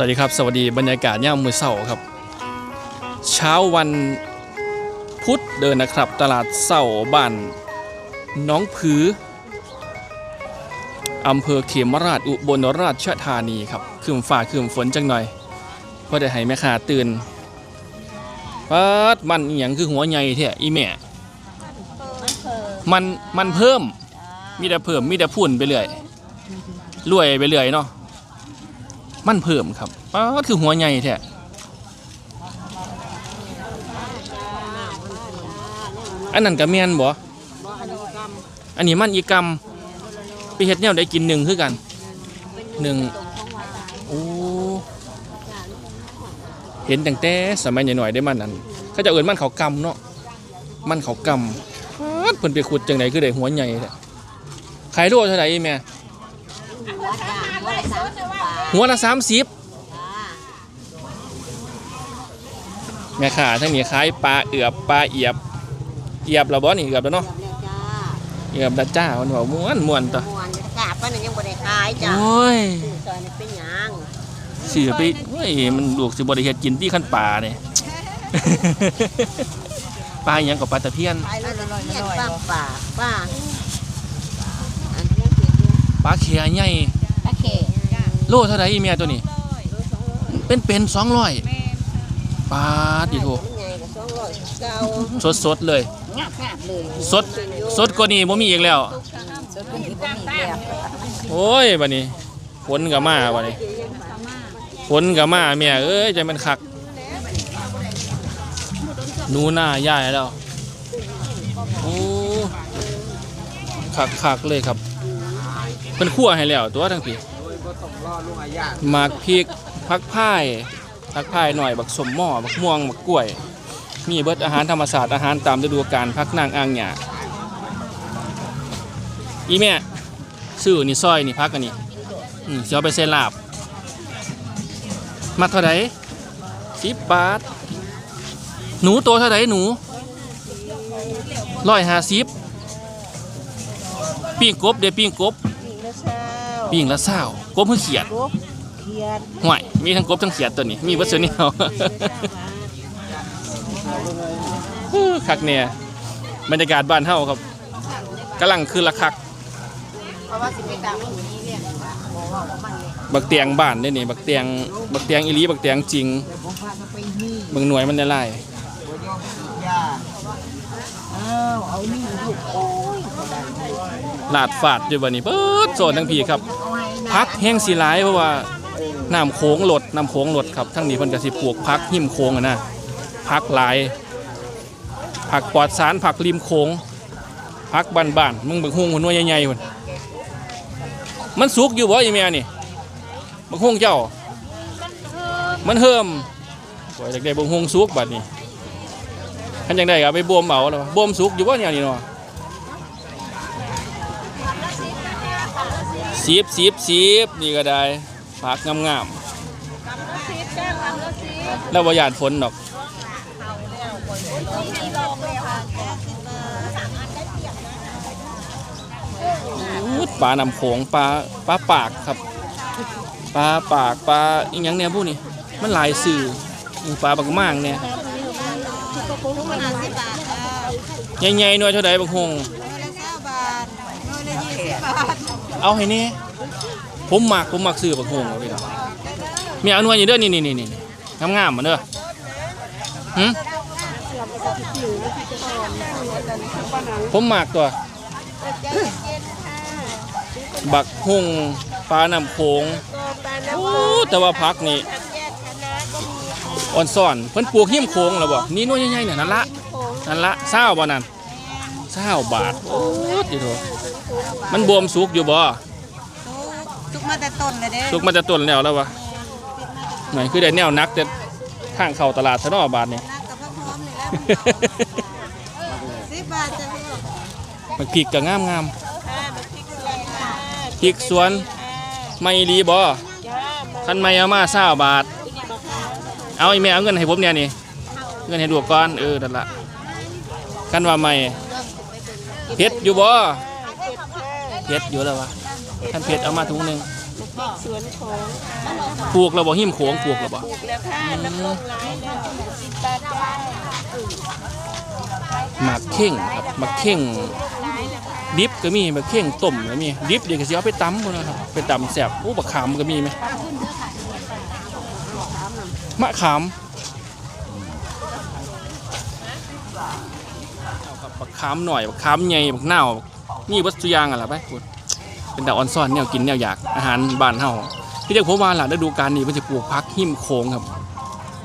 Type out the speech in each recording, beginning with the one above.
สวัสดีครับ สวัสดีบรรยากาศย่ามมือเสาครับ เช้าวันพุธเดินนะครับ ตลาดเสาบ้านน้องผืออำเภอเขมราชอุบลราชธานีครับคืมฝ่าคืมฝนจังหน่อยเพื่อได้ให้แม่ค้าตื่นปัดมันอหย่างคือหัวใหญ่เท่อีแม่มันมันเพิ่มมีแต่เพิ่มมีแต่พุ่นไปเรื่อยรวยไปเรื่อยเนาะ มันเพิ่มครับป้าดคือหัวใหญ่แท้อันนั้นก็แม่นบ่อันนี้มันอีกรรมไปเฮ็ดแนวได้กินหนึ่งคือกันหนึ่งโอ้เห็นตั้งแต่สมัยหน่อยๆได้มันอันเขาจะเอิ้นมันเขากำเนาะมันเขากำป๊าดเพิ่นไปขุดจังไดคือได้หัวใหญ่แท้ขายโลเท่าไหร่แม่ หัวละสามสิบแม่ค้าทั้งนี้ขายปลาเอือบปลาเอียบ เอียบแล้วบ่นี่เอือบแล้วเนาะเอือบแล้วจ้ามันบอกม้วนม้วนต่อมวนกาบมันยังบ่ได้ขายจ้ะโอ้ยซื้อซอยนี่เป็นหยังเสือไปโอ้ยมันลูกสิบ่ได้เฮ็ดกินที่ขั้นปลาเนี่ยปลาอหยังกับปลาตะเพียนไปแล้วเฮ็ดป้าป่าป้าอันนี้เฮ็ดอยู่ปลาเขียใหญ่ตะเข็บ โลเท่าไหร่อีเมียตัวนี้ เป็นเป็นสองร้อยปลาดิโถมันใหญ่กับ200เก่าสดสดๆเลยงับงับเลย สดสดกว่านี้บ่มีอีกแล้วสดเป็นที่บ่มีแล้วโอ้ยบัดนี้ฝนก็มาบัดนี้ฝนก็มาเมียเอ้ยใจมันคักหนูหน้าย่ายแล้วโอ้คักคักเลยครับเป็นคั่วให้แล้วตัวทั้งปี หมากพริกพักพ่ายพักพ่ายหน่อยบักสมหม้อบักม่วงบักกล้วย มีเบิดอาหารธรรมศาสตร์อาหารตามฤดูกาลพักนางอ่างหยาอีแม่ซื้อนี่ซอยนี่พักอันนี้อืมสิเอาไปเซลาบ มาเท่าไหร่สิบบาท หนูตัวเท่าไหร่หนูร้อยห้าสิบปิ้งกบเดี๋ยวปิ้งกบ ปิ้งละเศร้ากบเพื่อเขียดกบเขียดห่วยมีทั้งกบทั้งเขียดตัวนี้มีวัสดุนี่เอาคักเนี่ยบรรยากาศบ้านเฮาครับกำลังคือละคักเพราะว่าสิไปตามมันอยู่นี่เนี่ยบ่ว่าว่ามันเลยบักเตียงบ้านนี่นี่บักเตียงบักเตียงอีหลีบักเตียงจริงแต่บ่พามันไปนี่เบิ่งหน่วยมันได้ไล่บ่ย อมกินยาอ้าวเอานี่ลูกโอ้ยลาดฝาดอยู่บัดนี้เปิดโซนทั้งพี่ครับ พักแห้งสีหลายเพราะว่าน้ำโค้งหลดน้ำโค้งหลดครับทั้งนี้เพิ่นก็สิปลูกพักหิมโค้งอะนะพักหลายผักปลอดสารผักริมโค้งพักบ้านมึงบิ่งฮุ้งหุ่นน้อยใหญ่ๆพุ่นมันสุกอยู่บ่อีแม่นี่บักฮุ้งเจ้า มันเฮิมว่าอยากได้บักฮุ้งสุกบัดนี้ คันจังได้ก็เอาไปบ่มเอาแล้วบ่มสุกอยู่บ่เนี่ยนี่เนาะสีบสีบสีบนี่ก็ได้ผักงามๆแล้วบ่หยาดฝนดอกอู้ปลานำโขงปลาปลาปากครับปลาปากปลาอีหยังเนี่ยพวกนี้มันหลายสื่อปลาบักม่างเนี่ย ทุกมัน50บาทใหญ่ๆหน่วยเท่าใดบักฮงน้อยละ20บาทน้อยละ20บาทเอาให้แนี่ผมมักผมมักซื้อบักฮงเอาพี่น้องมีเอาหน่วยอยู่เด้อนี่นี่นี่นี่งามๆมาเด้อหึผมหมากตัว บักฮุงปลาน้ำโขง โอ้แต่ว่าพักนี่ อ่อนซ่อนเพิ่นปลูกหิมโขงแล้วบ่นี่หน้อยใหญ่ๆเนี่ยนั่นละนั่นละเศร้าบ่นั่นเศร้าบาทโอ้ดิโถมันบวมสุกอยู่บ่ทุกมาแต่ต้นเลยเด้สุกมันจะต้นแล้วแล้ววะไหนคือได้แนวนักแต่ทางเข้าตลาดซะเนาะบาทนี่นักกับพร้อมนี่แล้วสิบบาทจ้ะพี่ลูกมันพริกก็งามงามค่ะบักพริกสวนค่ะพริกสวนไม่รีบ่จ้ามาคันไม่เอามาเศร้าบาท เอาอีแม่เอาเงินให้ผมเนี่ยนี่เงินให้ลูกก่อนเออนั่นละกันว่าไม่เพชรอยู่บ่เพชรอยู่แล้ววะท่านเพชรเอามาถุงหนึ่งคสวนของปลูกแล้วบ่หิมโขงปลูกแล้วบ่ปลูกแล้วค่ะน้ำลงไหลแล้วสิบบาทจ้าหมากเข่งครับหมากเข่งดิบก็มีหมากเข่งต้มก็มีดิบเดี๋ยวก็สิเอาไปตำพุ่นนะครับไปตำแซ่บโอ้บักขามก็มีไหม มะขามเอาครับบักขามหน่อยบักขามใหญ่บักนาวนี่วัตถุกอยางอะล่ะไปคุณเป็นดาวออนซ่อนแนวกินแนวอยากอาหารบ้านเฮาที่เรียกผมว่าล่ะฤดูกาลนี้มันจะปลูกผักหิมโขงครับ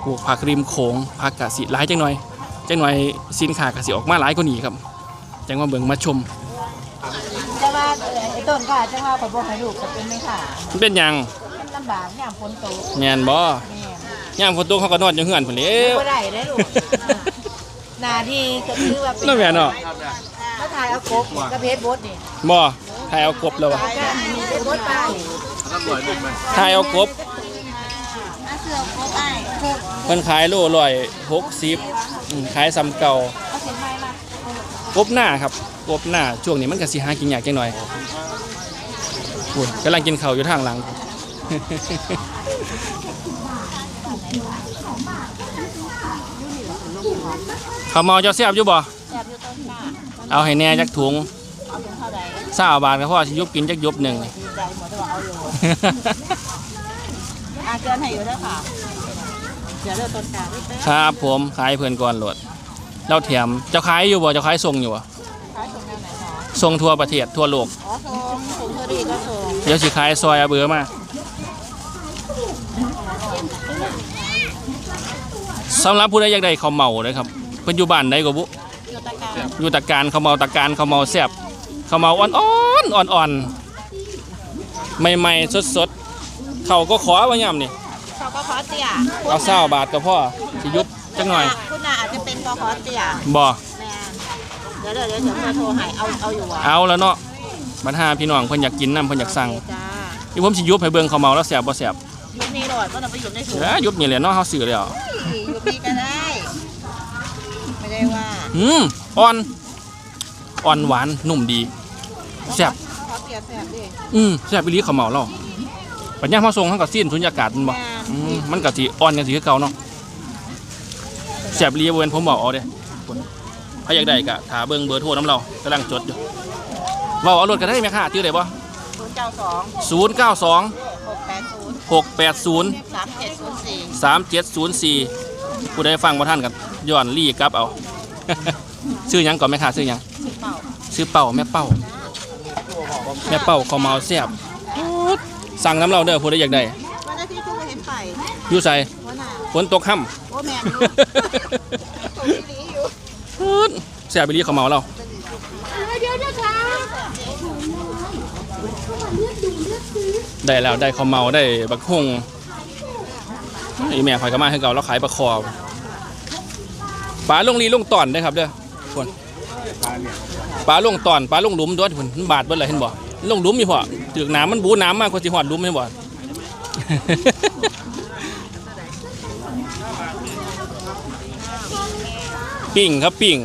ปลูกผักริมโขงผักกะสิหลายจังหน่อยจังหน่อยสินค้ากสิออกมาหลายกว่านี้ครับจังว่าเบิ่งมาชมจะว่าไอ้ต้นก็จะว่าขอบอกให้ลูกก็เป็นไม่ค่ะมันเป็นหยังมันลำบากยามฝนตกแม่นบ่แม่ ยามฝนตกเขาก็นอนอยู่เฮือนพุ่นแหล้วบ่ได้เด้อลูกหนาที่ก็คือว่าเป็นนั่นแม่นเนาะมาถ่ายเอากบกับเพชรบดนี่บ่ถ่ายเอากบแล้ววะถ่ายกันมีเพชรบดป้านี่ถ่ายเอากบอาเสือกบไอ้เพิ่นขายโลร้อยหกสิบอืมขายซ้ำเก่าเอาเสียงไม้มากบหน้าครับกบหน้าช่วงนี้มันก็สิหากินยากจังหน่อยอุ้ยกำลังกินข้าวอยู่ทางหลัง ข้าวเมาเจ้าแซ่บอยู่บ่แซ่บอยู่ต้นค่ะเอาให้แน่จักถุงเอาถึงเท่าไหร่สาบาทก็พอสิยุบกินจักยุบหนึ่งดีใจหมดว่าเอาอยู่อาเกินให้อยู่แล้วค่ะเดี๋ยวเลือกต้นกลางนิดนึงครับผมขายเพื่อนก่อนโหลดเราแถมเจ้าขายอยู่บ่เจ้าขายส่งอยู่บ่ขายตรงแนวไหนคะส่งทั่วประเทศทั่วโลกอ๋อส่งส่งเท่าดีก็ส่งเดี๋ยวสิขายซอยเอาเบือมา สำหรับผู้ใดอยากได้ข้าวเมาเลยครับเพิ่นอยู่บ้านใดก็บุอยู่ตะการอยู่ตะการข้าวเมาตะการข้าวเมาแซ่บข้าวเมาอ่อนๆอ่อนๆใหม่ๆสดๆเขาก็ขอว่าย่ำนี่เขาก็ขอเตี้ยเอาเศร้าบาทก็พอสิยุบจังหน่อยคุณน่ะอาจจะเป็นกขอเตี้ยบ่แม่เดี๋ยวเดี๋ยวเดี๋ยวเดี๋ยวโทรให้เอาเอาอยู่วะเอาแล้วเนาะบัดหาพี่น้องเพิ่นอยากกินน้ำเพิ่นอยากสั่งโอเคจ้าที่ผมสิยุบให้เบิ่งข้าวเมาแล้วแซ่บบ่แซ่บยุคนี้โดดก็ต้องไปอยู่ในถุงเอ้ยยุบนี่แหละเนาะเฮาซื้อแล้วยุค นี้ก็ได้ ไม่ได้ว่าอืมอ่อน อ่อนหวานนุ่มดีแซ่บขอเตี้ยแซ่บดิอืมแซ่บอีหลีข้าวเมาเราปัญญามเฮาส่งเฮาก็สิ้นสุญญากาศมันบ่อืมมันก็สิอ่อนจังสิคือเก่าเนาะแซ่บอีหลีบ่แม่นผมบอกเอาเด้คนถ้าอยากได้ก็ถ้าเบิ่งเบอร์โทรนํเรากำลังจดอยู่เว้าเอารถก็ได้แม่ค่ะตื้อได้บ่ศูนย์เก้าสอง092หกแปดศูนย์680สามเจ็ดศูนย์สี่3704 ผู้ใดฟังบ่ทันก็ย้อนรีกลับเอา ชื่อหยังก่อนแม่ค่ะชื่อหยังเป่าชื่อเป่าแม่เป่า แม่เป่าข้าวเมาแซ่บสั่งน้ำเราเด้อผู้ใดอยากได้วันอาทิตย์ก็เห็นไปอยู่ใส่หัวหน้าฝนตกค่โอ้แม่นำแซ่บไปรีข้าวเมาเราได้แล้วได้ข้าวเมาได้บักฮง อีแม่ข่อยก็มาให้เก่าแล้วขายปลาคอปลาลงลีลงตอนได้ครับเด้อคนปลาลงตอนปลาลงหลุมด้วยผนบาดเบิ่เลยเห็นบ่ลงหลุมมีพอถึกน้ำมันบูน้ำมากกว่าสิหอดหลุมเห็นบ่ปิ่งครับปิ่ง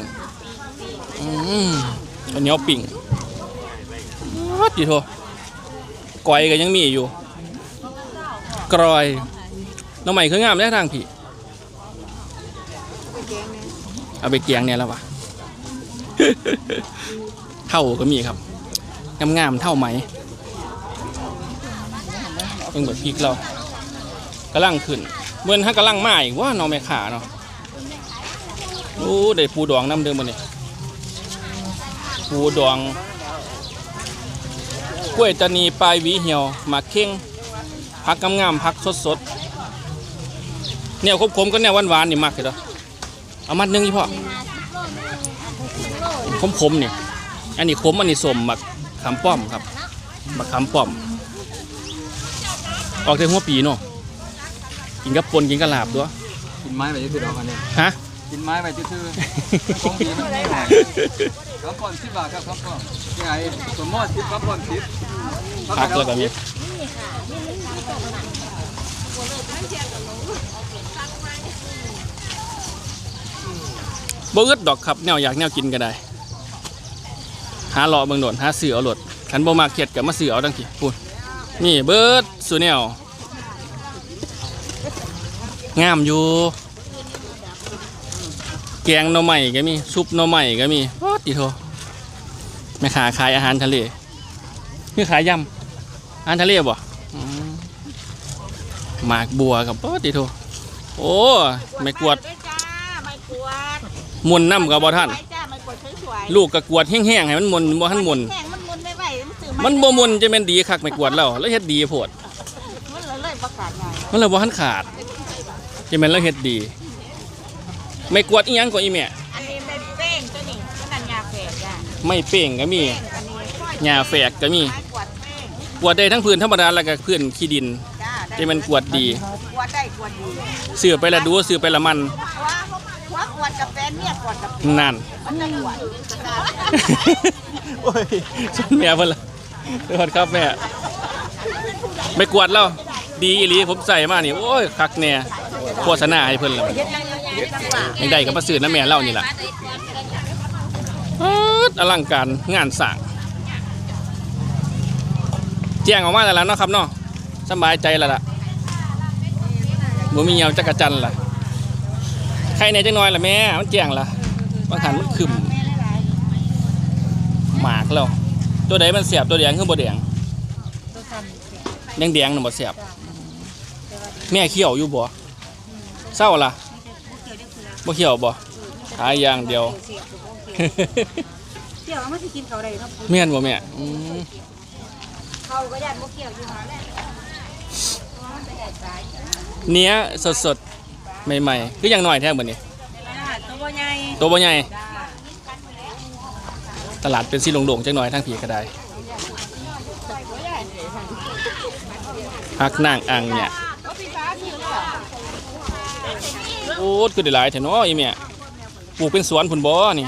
อืมอันนี้ปิ่งวัดดีโทก้อยก็ยังมีอยู่กรอย น้องใหม่คืองามได้ทางพี่ เอาไปเกียงเนี่ยแล้ววะเท่าก็มีครับ งามงามๆเท่าไหมเพิ่งเบิดพริกเรากำลังขึ้นเมื่อนฮักกำลังมาอีกว่าน้องแม่ขาเนาะโอ้ได้ปูดองน้ำเดิมมาเนี่ยปูดองกล้วยตานีปลายหวีเหี่ยวหมากเข่งผักกำงามๆผักสดๆ เนี่ยคมๆก็เนี่ยหวานๆนี่มักเลยเด้อเอามัดหนึงอีพ่อขมๆนี่อันนี้ขมอันนี้สมหมักขามป้อมครับหมักขามป้อม ออกแต่หัวปีเนาะกินกับปนกินกับลาบด้วยกินไม้ไปซื่อๆเอากันเนี่ยฮะกินไม้ไปซื่อๆของดีมันไม่แหงครับก่อนสิบบาทครับครับก่อนยังไงสมมติสิบครับก่อนสิบพักแล้วก็มีบ่ อึดดอกครับแนวอยากแนวกินก็ได้ หาเลาะเบิ่งโดนหาซื้อเอาโลดคันบ่มากเข็ดก็มาซื้อเอาดังที่พูดนี่เบิดสุแนวงามอยู่ แกงหน่อไม้ก็มีซุปหน่อไม้ก็มีโอ้ติโทแม่ค้าขายอาหารทะเลคือขายยำอาหารทะเลบ่หมากบัวกับโอ้ติโทโอ้ไม่กวดไม่กวด มนต์น้ำกับบ่ท่านไว้จ้าไม่กวดสวยๆลูกก็กวดแห้งๆให้มันมนต์บ่ทันมนต์แห้งมันมุนไม่ไหวมันสื่อมันบ่มนต์จะแม่นดีคักไม่กวดแล้วแล้วเฮ็ดดีโพดมันเลยเลยประกาศไงมันเลยบ่ทันขาดจะแม่นแล้วเฮ็ดดี ไม่กวดอีหยังก็อีแม่อันนี้เป็นเป้งตัวนี้ก็นันยาแฝดจ้าไม่เป้งก็มีเป้งอันนี้ก้อยหญ้าแฝกก็มีไม้กวดเป้งกวดได้ทั้งพื้นธรรมดาแล้วก็พื้นขี้ดินจ้าได้จะแม่นกวดดีกวดได้กวดดีซื้อไปละดูซื้อไปละมัน เพราะว่าหัวก วดกับแฟนเนี่ยกวดกับนั่น มันจะกวดโอ้ยชนแม่เพิ่นละสวัสดีครับแม่ ไม่กวดแล้ว ดีอีหลีผมใส่มานี่ โอ้ย คักแน่โฆษณาให้เพิ่นละยังได้ก็มาซื้อน้ำแม่เล่านี่ล่ะอ๊ดอลังการงานสร้างแจ้งออกมาแล้วล่ะเนาะครับเนาะสำบายใจแล้วล่ะบ่มีเหงาจักรจันทร์ล่ะ ใครในจังน้อยล่ะแม่ มันแจ้งล่ะบางหันมันขึ้นหมากแล้ว ตัวใดมันเสียบตัวแดงคือบ่แดงแดงแดงๆน่ะบ่เสียบ แม่เขี้ยวอยู่บ่เศร้าล่ะบ่เขี้ยวบ่หายอย่างเดียวเที่ยวมันจะกินเขาได้ครับแม่นบ่แม่อืมเขาก็ยันพวกเกี่ยวอยู่หาแหละเนี้ยสดๆ ใหม่ๆคืออย่างน้อยแท้บัดนี้ตัวใหญ่ตัวบ่ใหญ่ตลาดเป็นสีโล่งๆจังหน่อยทางผีก็ได้ฮักนางอังเนี่ยโอ้คือได้หลายแท้เนาะอีแม่ปลูกเป็นสวนพุ่นบ่นี่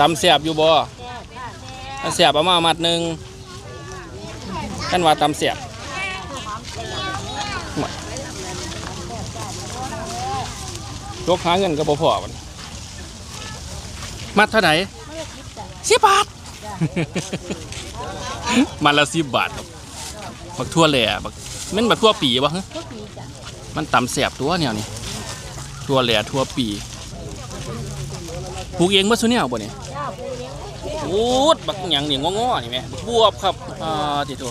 ตำแสบอยู่บ่ถ้าแสบเอามามัดหนึ่งกันว่าตำแสบ ยกหาเงินก็บ่พอมันมัดเท่าไหร่สิบบาท มัดละสิบบาทครับบักทั่วแหล่บักแมันบักทั่วปีบ่ฮะมันตำแสบตัวเนี่ยนี่ทั่วแหล่ทั่วปีปลูกเองบ่ซุเนี่ยบ่เนี่ยโอ้ดบักหยังนี่งอๆนี่แม่บักบวบครับอ่าติโต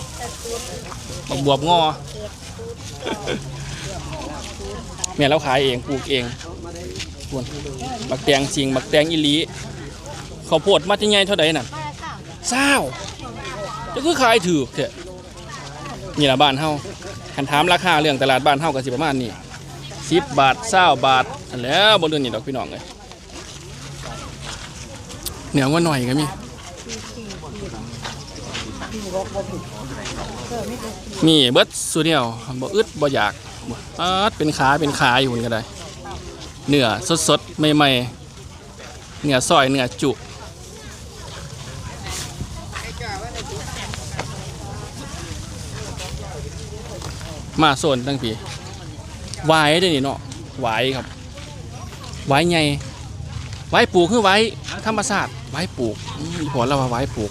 บักบวบงอแม่เราขายเองปลูกเอง ควรบักแตงจริงบักแตงอีหลีข้าวโพดมัดยังไงเท่าใดนั่นเศร้าจะคือขายถือเถอะนี่ละบ้านเฮาคันถามราคาเรื่องตลาดบ้านเฮาก็สิประมาณนี้สิบบาทเศร้าบาทแล้วบนเดือนนี่ดอกพี่น้องเลยเหนียวว่าหน่อยก็มีมีเบิดสูเดียวบ่อึดบ่อยากบ่อาดเป็นขาเป็นขาอยู่มันก็ได้ เนื้อสดๆใหม่ๆเนื้อซอยเนื้อจุมาโซนตั้งปีวายได้อนี่เนาะวายครับวายไงวายปลูกคือวายธรรมศาสตร์วายปลูกอืมพอแล้วว่าวายปลูก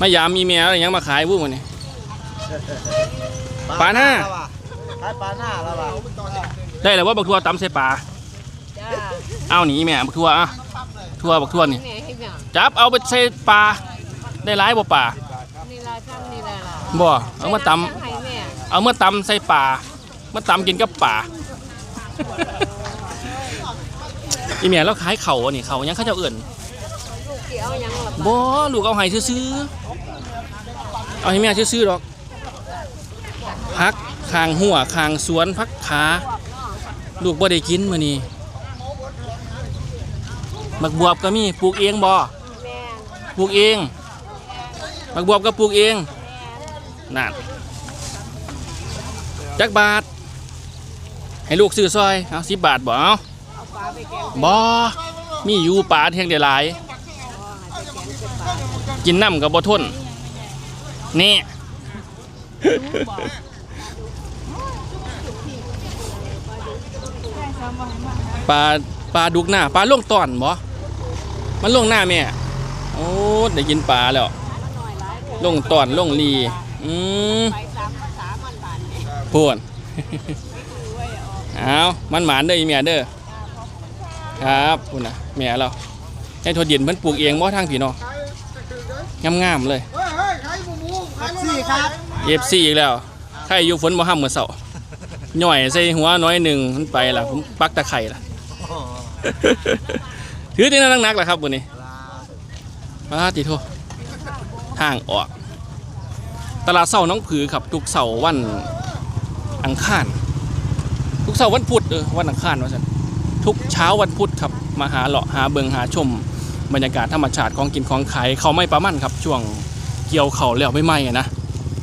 มายามมีเมียอะไรยังมาขายวุ้งมันนี่ ปลาหน้า ขายปลาหน้าแล้วว่ะได้แล้วว่าบักทัวตำใส่ปลาจ้าเอาหนีแม่บักทัวอะทัวบักทัวนี่แม่ให้แม่จับเอาไปใส่ปลาได้ร้ายบ่ปลานี่ลายซ้ำนี่ลายล่ะบ่เอามาตให้แม่ำเอามาตำใส่ปลามาตำกินกับปลาอีเมียเราขายเข่าอันนี่เข่ายังเขาเจ้าเอื่น บบ่ลูกเอาให้ซื้อๆเอาให้แม่ซื้อๆดอกพักคางหัวคางสวนพักขาลูกบ่ได้กินมื้อนี้บักบวบก็มีปลูกเองบ่แม่ปลูกเองบักบวบก็ปลูกเองนั่นจักบาท ให้ลูกซื้อซอยเอาสิบบาทบ่เอาเอาปลาไปแกงบ่มีอยู่ป่าเทียงเดียหลาย กินน้ำกับบ่ทนนี่ ปลาปลาดุกหน้าปลาล่วงตอนบ่มันล่วงหน้าแม่โอ้ได้กินปลาแล้วล่วงตอนล่วงลีอืมไปสามสามพันบาทเนี่ยพวนเอามันหมานเด้ออีเมียเด้อครับพุ่นน่ะแม่เราให้ทวดเย็นเพิ่นปลูกเองบ่ทางพี่เนาะ งามๆเลยสี่ครับเอฟซีอีกแล้วใครอยู่ฝนบ่ห้ามมื้อเช้าย่อยใส่หัวน้อยหนึ่งมันไปล่ะผมปักตะไคร่ล่ะ ถือที่นั่นหนักๆล่ะครับวันนี้ปาติโททางออก ตลาดเสาน้องผือครับทุกเสาร์วันอังคาร ทุกเสาร์วันพุธเออวันอังคารว่าซั่นทุกเช้าวันพุธครับมาหาเลาะหาเบิงหาชม บรรยากาศธรรมชาติของกินของขายเขาไม่ประมั่นครับ ช่วงเกี่ยวเขาแล้วไม่ไหมนะ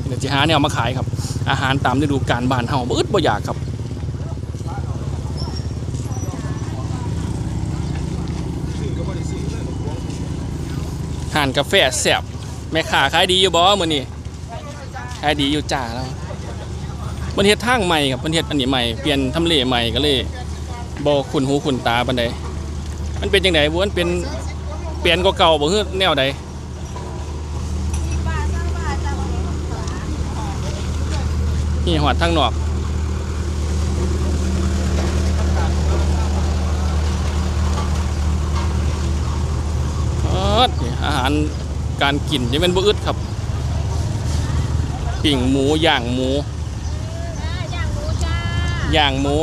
เดี๋ยวจะหาแนวมาขายครับ อาหารตามฤดูกาลบ้านเฮาบ่อึดบ่อยากครับห่านกาแฟแซ่บแม่ค้าขายดีอยู่บ่มื้อนี้ขายดีอยู่จ้าแล้วมันเฮ็ดทางใหม่ครับมันเฮ็ดอันนี้ใหม่เปลี่ยนทำเลใหม่ก็เลยบ่คุ้นหูคุ้นตาปานใดมันเป็นจังไดบ่มันเป็น ปลี่ยนกว่าเก่าบ่คือแนวใดนี่หอดทางนอกเอิ้นนี่อาหารการกินจะเป็นบ่อึดครับปิ่งหมูย่างหมูย่างหมูจ้าย่างหมู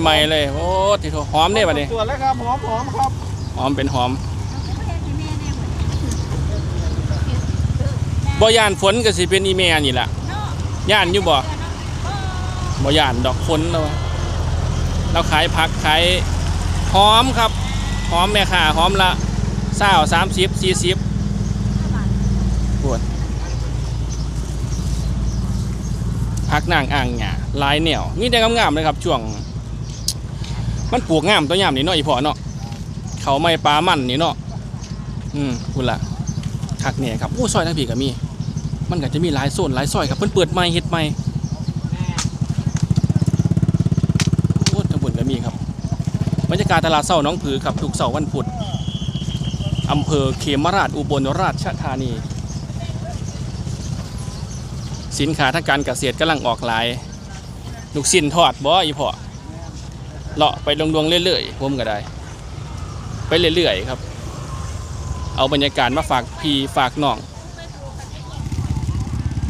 ใหม่ๆเลย โอ้ทีโถหอมเนี่ยบัดนี้ส่วนแล้วครับหอมหอมครับหอมเป็นหอม บ่ย่านฝนก็สิเป็นอีเมนี่แหละย่านอยู่บ่บ่ย่านดอกฝนแล้วเราขายผักขายหอมครับ หอมแม่ค้าหอมละเศร้าสามสิบสี่สิบปวดพักนางอ่างหยาลายเหนียวนี่แต่งามๆเลยครับช่วง มันปลูกงามตัวยามนี่เนาะอีพอเนาะเขาไม่ปลามันนี่เนาะอืมคุณละคักเนี่ยครับโอ้ซอยทั้งผีก็มี มันก็จะมีหลายโซนหลายซอยครับเพิ่นเปิดใหม่เฮ็ดใหม่โอ้ทั้งหมดก็มีครับบรรยากาศตลาดเช้าน้องผือครับทุกเสาวันพุธอำเภอเขมราชอุบลราชธานี สินค้าทางการเกษตรกำลังออกหลายลูกสิ้นทอดบ่อีพอเลาะไปลงๆเรื่อยๆผมก็ได้ ไปเรื่อยๆครับ เอาบรรยากาศมาฝากพี่ฝากน้อง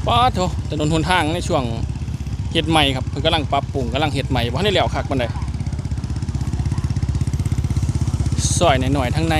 ป้าโถถนนหนทางในช่วงเห็ดใหม่ครับเพิ่งกำลังปรับปรุงกำลังเห็ดใหม่บ่ทันได้แล้วคักมันเลยซอยหน่อยๆทั้งใน